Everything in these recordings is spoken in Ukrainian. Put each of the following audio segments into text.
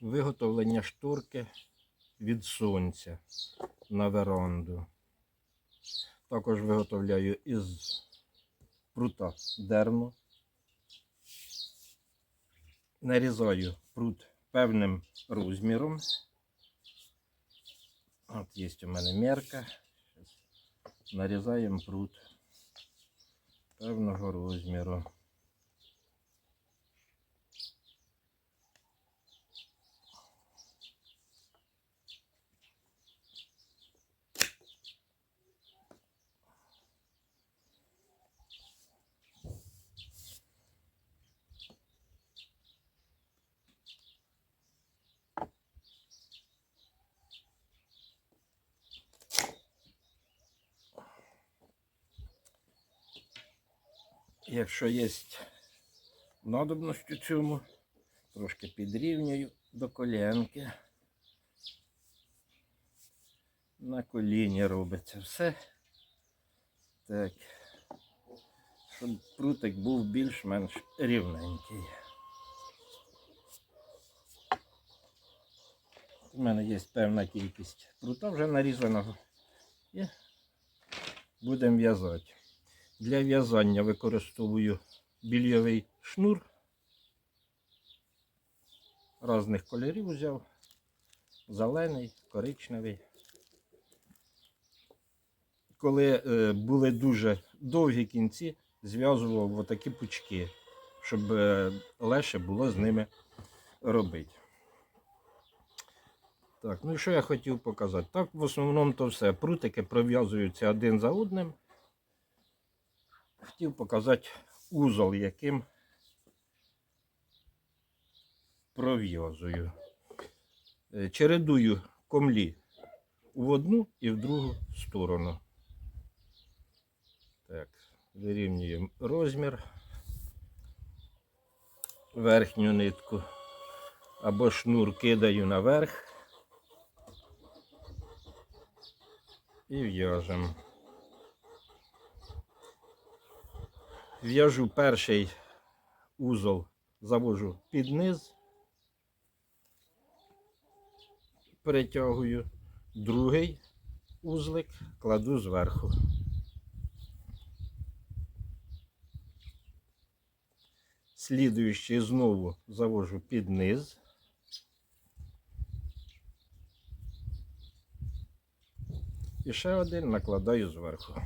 Виготовлення шторки від сонця на веранду. Також виготовляю із прута дерну. Нарізаю прут певним розміром. От є у мене мерка. Нарізаємо прут певного розміру. Якщо є надобність у цьому, трошки підрівнюю до колінки. На коліні робиться все. Так. Щоб прутик був більш-менш рівненький. У мене є певна кількість прута вже нарізаного. І будемо в'язати. Для в'язання використовую більйовий шнур. Різних кольорів взяв. Зелений, коричневий. Коли е, були дуже довгі кінці, зв'язував отакі пучки, щоб е, легше було з ними робити. Так, ну і що я хотів показати? Так, в основному то все. Прутики пров'язуються один за одним хотів показати узол, яким пров'язую. Е, Чередую комлі в одну і в другу сторону. Так, вирівнюємо розмір, верхню нитку або шнур кидаю наверх і в'яжемо. В'яжу перший узол, завожу під низ, перетягую, другий узлик кладу зверху. Слідуючий знову завожу під низ. І ще один накладаю зверху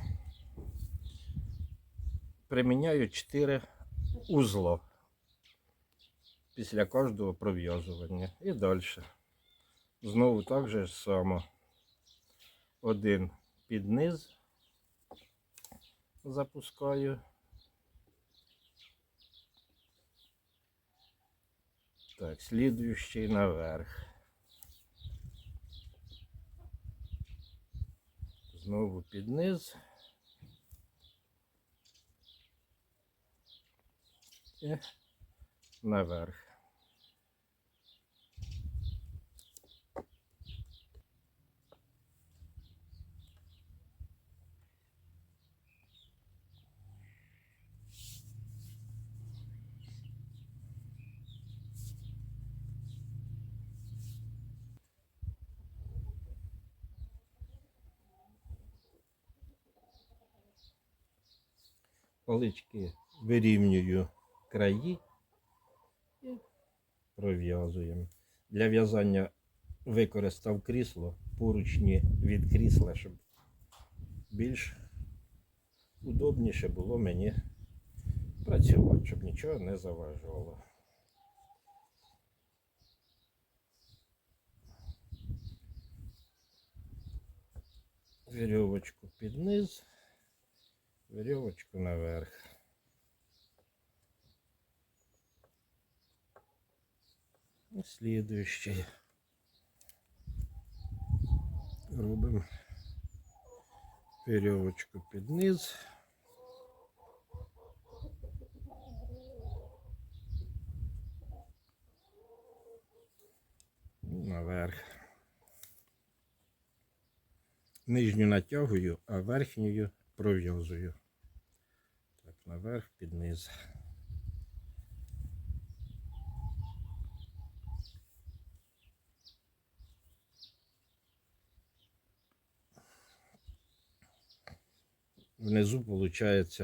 приміняю 4 узла після кожного пров'язування. І далі. Знову так же само. Один під низ запускаю. Так, слідуючий наверх. Знову під низ. І наверх. Палички вирівнюю краї і пров'язуємо. Для в'язання використав крісло, поручні від крісла, щоб більш удобніше було мені працювати, щоб нічого не заважало. Вірьовочку під низ, вірьовочку наверх. Слідуючий. Робимо веревочку під низ. Наверх. Нижню натягую, а верхньою пров'язую. Так, наверх під низ. Внизу виходить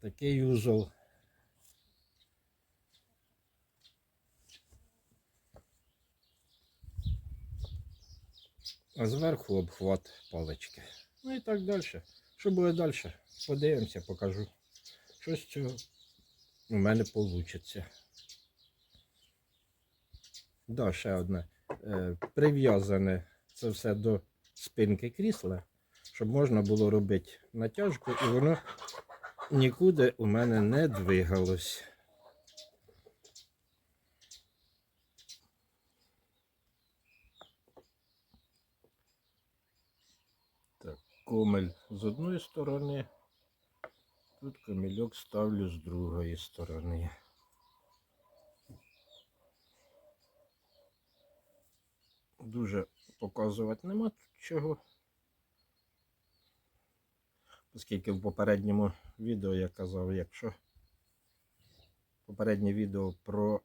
такий узол. А зверху обхват палички. Ну і так далі. Що буде далі? Подивимося, покажу. Що з цього у мене вийде. Да, ще одне. Е, прив'язане це все до спинки крісла, щоб можна було робити натяжку, і воно нікуди у мене не двигалось. Так, комель з одної сторони, тут комельок ставлю з другої сторони. Дуже показувати нема тут чого. Оскільки в попередньому відео я казав, якщо попереднє відео про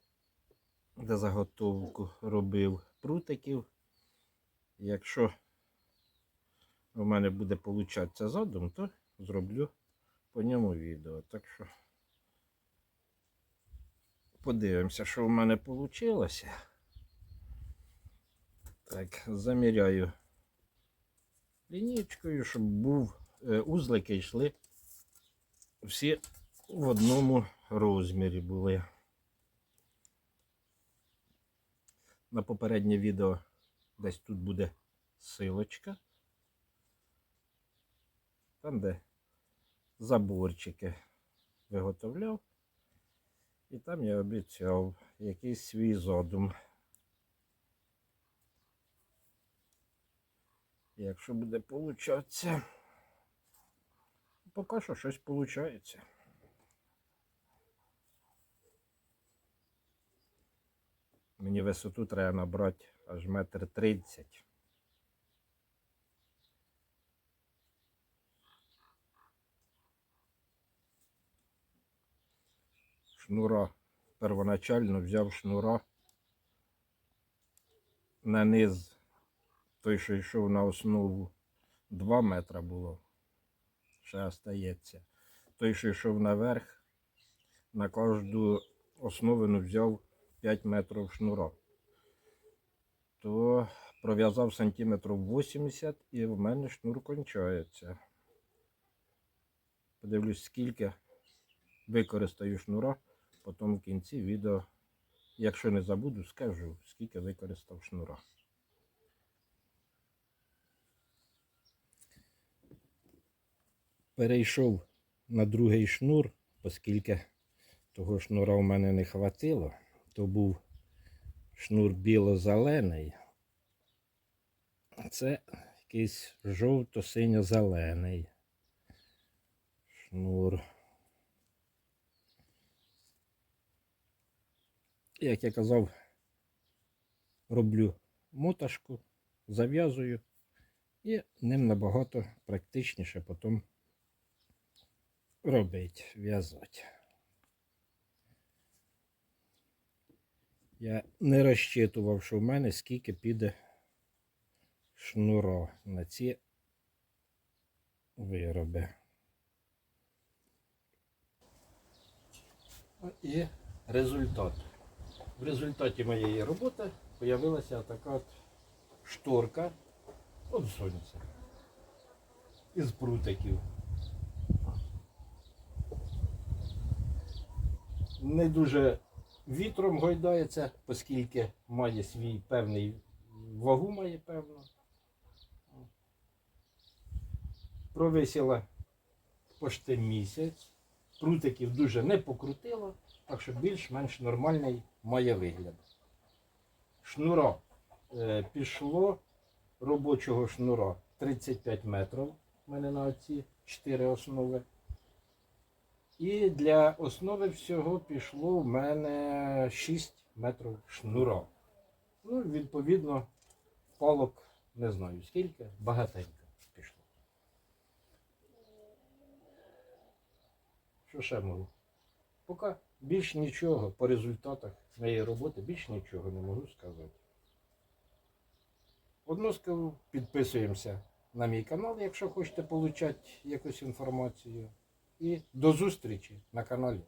дезаготовку робив прутиків, якщо у мене буде получатися задум, то зроблю по ньому відео. Так що подивимося, що в мене вийшло. Так, заміряю лінійкою, щоб був узлики йшли всі в одному розмірі були. На попереднє відео десь тут буде силочка. Там, де заборчики виготовляв. І там я обіцяв якийсь свій задум. Якщо буде получатися, поки що щось виходить. Мені висоту треба набрати аж метр тридцять. Шнура. Первоначально взяв шнура на низ той, що йшов на основу 2 метра було, ще остається. Той, що йшов наверх, на кожну основину взяв 5 метрів шнура. То пров'язав сантиметрів 80 і в мене шнур кончається. Подивлюсь, скільки використаю шнура, потім в кінці відео, якщо не забуду, скажу, скільки використав шнура. Перейшов на другий шнур, оскільки того шнура в мене не хватило, то був шнур біло-зелений. Це якийсь жовто-синьо-зелений шнур. Як я казав, роблю моташку, зав'язую і ним набагато практичніше потім робить, в'язати. Я не розчитував, що в мене скільки піде шнура на ці вироби. І результат. В результаті моєї роботи з'явилася така от шторка від сонця із прутиків. Не дуже вітром гойдається, оскільки має свій певний вагу має певну. Провисіла почти місяць, прутиків дуже не покрутило, так що більш-менш нормальний має вигляд. Шнура е, пішло робочого шнура 35 метрів. У мене на оці 4 основи. І для основи всього пішло в мене 6 метрів шнура. Ну, відповідно, палок не знаю скільки, багатенько пішло. Що ще можу? Поки більш нічого по результатах моєї роботи, більш нічого не можу сказати. Одно скажу, підписуємося на мій канал, якщо хочете отримати якусь інформацію. І до зустрічі на каналі.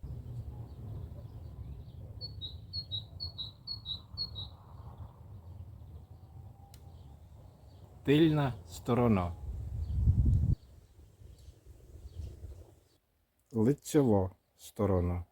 Тильна сторона. Лицьова сторона.